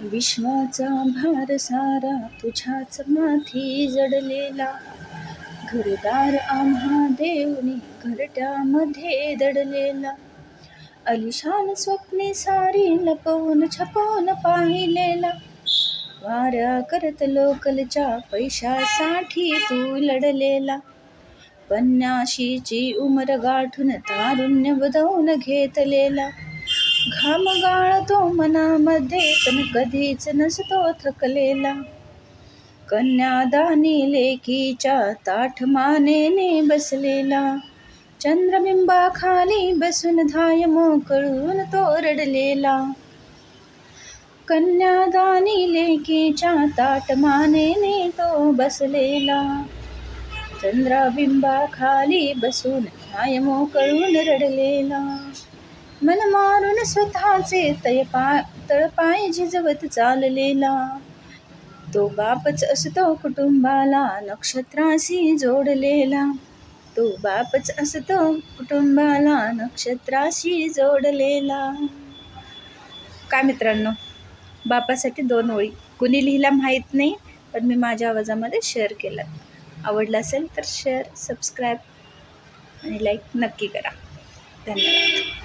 विश्वाचा भार सारा तुझ्याच माथी जडलेला. घरदार आम्हा देवनी घरट्यामध्ये दडलेला. अलिशान स्वप्ने सारी लपवून छपवून पाहिलेला. वाऱ्या करत लोकलच्या पैशासाठी तू लढलेला पन्नाशीची उमर गाठून तारुण्य बदवून घेतलेला. घाम गाळतो मनामध्ये पण कधीच नसतो थकलेला. कन्यादानी लेकीच्या ताठ मानेने बसलेला. चंद्रबिंबाखाली बसून धाय मोकळून तो रडलेला. कन्यादानी लेकीच्या ताट मानेने तो बसलेला. चंद्रबिंबाखाली बसून धाय मोकळून रडलेला. मन मारून स्वतःचे तळपा तळपाय झिजवत चाललेला. तो बापच असतो कुटुंबाला नक्षत्राशी जोडलेला. तो बापच असतो कुटुंबाला नक्षत्राशी जोडलेला. काय मित्रांनो? बापासाठी दोन ओळी. कुणी लिहिला माहीत नाही पण मी माझ्या आवाजामध्ये शेअर केलं. आवडलं असेल तर शेअर सबस्क्राईब आणि लाईक नक्की करा. धन्यवाद.